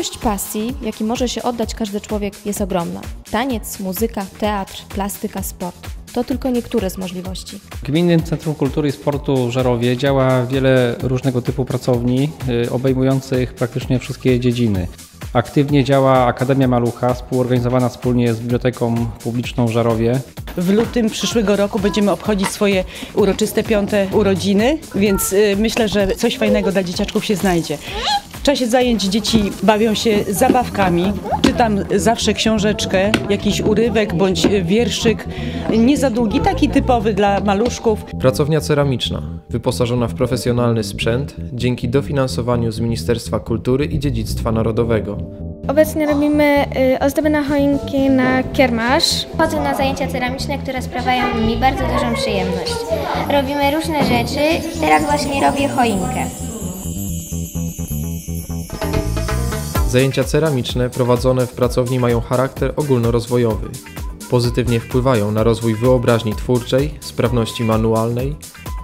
Ilość pasji, jaki może się oddać każdy człowiek, jest ogromna. Taniec, muzyka, teatr, plastyka, sport. To tylko niektóre z możliwości. W Gminnym Centrum Kultury i Sportu w Żarowie działa wiele różnego typu pracowni, y, obejmujących praktycznie wszystkie dziedziny. Aktywnie działa Akademia Malucha, współorganizowana wspólnie z Biblioteką Publiczną w Żarowie. W lutym przyszłego roku będziemy obchodzić swoje uroczyste piąte urodziny, więc y, myślę, że coś fajnego dla dzieciaczków się znajdzie. W czasie zajęć dzieci bawią się zabawkami. Czytam zawsze książeczkę, jakiś urywek bądź wierszyk. Nie za długi, taki typowy dla maluszków. Pracownia ceramiczna, wyposażona w profesjonalny sprzęt dzięki dofinansowaniu z Ministerstwa Kultury i Dziedzictwa Narodowego. Obecnie robimy y, ozdoby na choinki na kiermasz. Chodzę na zajęcia ceramiczne, które sprawiają mi bardzo dużą przyjemność. Robimy różne rzeczy. Teraz właśnie robię choinkę. Zajęcia ceramiczne prowadzone w pracowni mają charakter ogólnorozwojowy. Pozytywnie wpływają na rozwój wyobraźni twórczej, sprawności manualnej,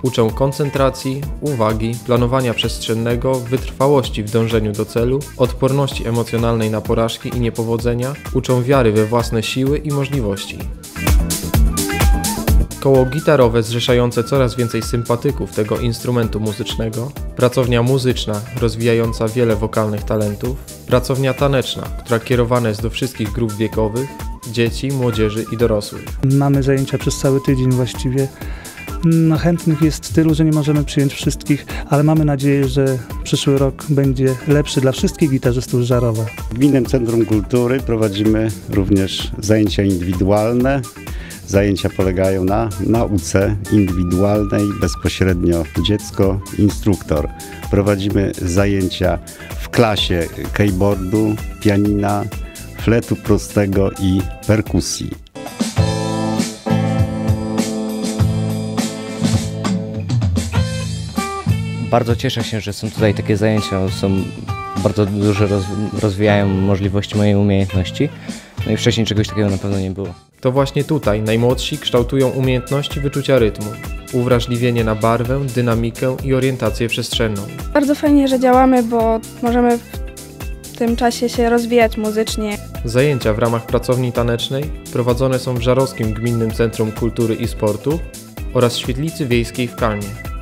uczą koncentracji, uwagi, planowania przestrzennego, wytrwałości w dążeniu do celu, odporności emocjonalnej na porażki i niepowodzenia, uczą wiary we własne siły i możliwości. Koło gitarowe zrzeszające coraz więcej sympatyków tego instrumentu muzycznego, pracownia muzyczna rozwijająca wiele wokalnych talentów, pracownia taneczna, która kierowana jest do wszystkich grup wiekowych, dzieci, młodzieży i dorosłych. Mamy zajęcia przez cały tydzień właściwie. No, chętnych jest tylu, że nie możemy przyjąć wszystkich, ale mamy nadzieję, że przyszły rok będzie lepszy dla wszystkich gitarzystów Żarowa. W Gminnym Centrum Kultury prowadzimy również zajęcia indywidualne. Zajęcia polegają na nauce indywidualnej, bezpośrednio dziecko, instruktor. Prowadzimy zajęcia w klasie keyboardu, pianina, fletu prostego i perkusji. Bardzo cieszę się, że są tutaj takie zajęcia, są bardzo duże, roz, rozwijają możliwości mojej umiejętności. No i wcześniej czegoś takiego na pewno nie było. To właśnie tutaj najmłodsi kształtują umiejętności wyczucia rytmu, uwrażliwienie na barwę, dynamikę i orientację przestrzenną. Bardzo fajnie, że działamy, bo możemy w tym czasie się rozwijać muzycznie. Zajęcia w ramach pracowni tanecznej prowadzone są w Żarowskim Gminnym Centrum Kultury i Sportu oraz Świetlicy Wiejskiej w Kalnie.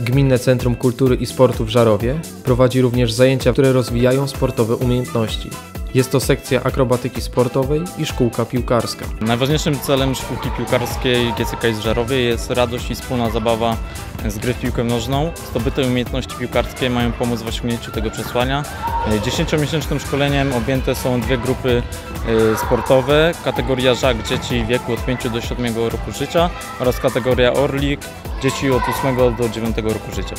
Gminne Centrum Kultury i Sportu w Żarowie prowadzi również zajęcia, które rozwijają sportowe umiejętności. Jest to sekcja akrobatyki sportowej i szkółka piłkarska. Najważniejszym celem szkółki piłkarskiej GCK Żarowie jest radość i wspólna zabawa z gry w piłkę nożną. Zdobyte umiejętności piłkarskie mają pomóc w osiągnięciu tego przesłania. 10-miesięcznym szkoleniem objęte są dwie grupy y, sportowe, kategoria żak dzieci wieku od 5 do 7 roku życia oraz kategoria orlik dzieci od 8 do 9 roku życia.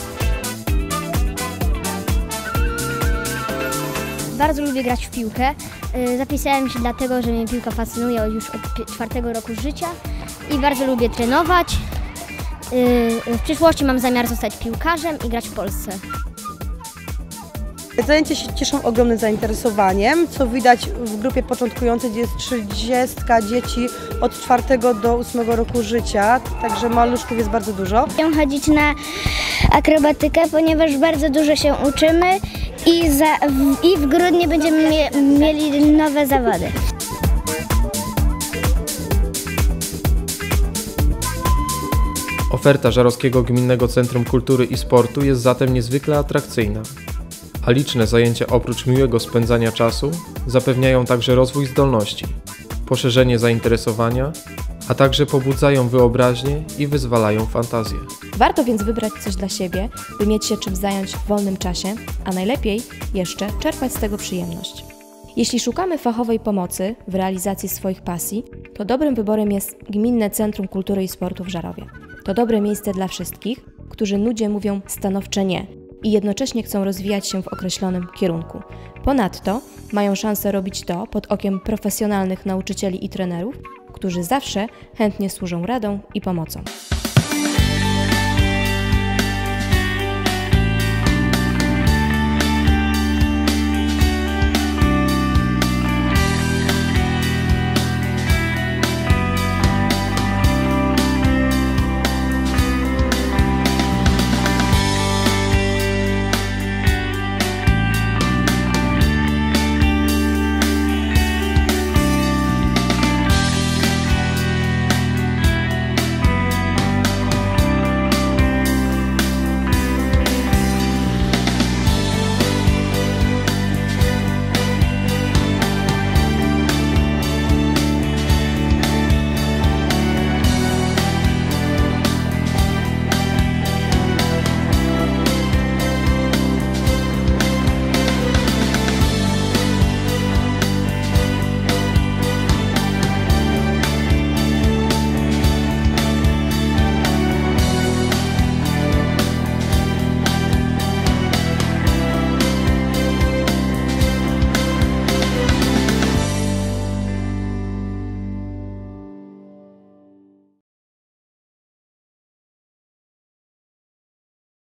Bardzo lubię grać w piłkę. Y, Zapisałem się dlatego, że mnie piłka fascynuje już od czwartego roku życia i bardzo lubię trenować. Y, W przyszłości mam zamiar zostać piłkarzem i grać w Polsce. Zajęcia się cieszą ogromnym zainteresowaniem, co widać w grupie początkującej, gdzie jest 30 dzieci od 4 do 8 roku życia, także maluszków jest bardzo dużo. Chcę chodzić na akrobatykę, ponieważ bardzo dużo się uczymy i, za, w, i w grudniu będziemy mie, mieli nowe zawody. Oferta Żarowskiego Gminnego Centrum Kultury i Sportu jest zatem niezwykle atrakcyjna, a liczne zajęcia oprócz miłego spędzania czasu zapewniają także rozwój zdolności, poszerzenie zainteresowania, a także pobudzają wyobraźnię i wyzwalają fantazję. Warto więc wybrać coś dla siebie, by mieć się czym zająć w wolnym czasie, a najlepiej jeszcze czerpać z tego przyjemność. Jeśli szukamy fachowej pomocy w realizacji swoich pasji, to dobrym wyborem jest Gminne Centrum Kultury i Sportu w Żarowie. To dobre miejsce dla wszystkich, którzy nudzie mówią stanowcze nie i jednocześnie chcą rozwijać się w określonym kierunku. Ponadto mają szansę robić to pod okiem profesjonalnych nauczycieli i trenerów, którzy zawsze chętnie służą radą i pomocą.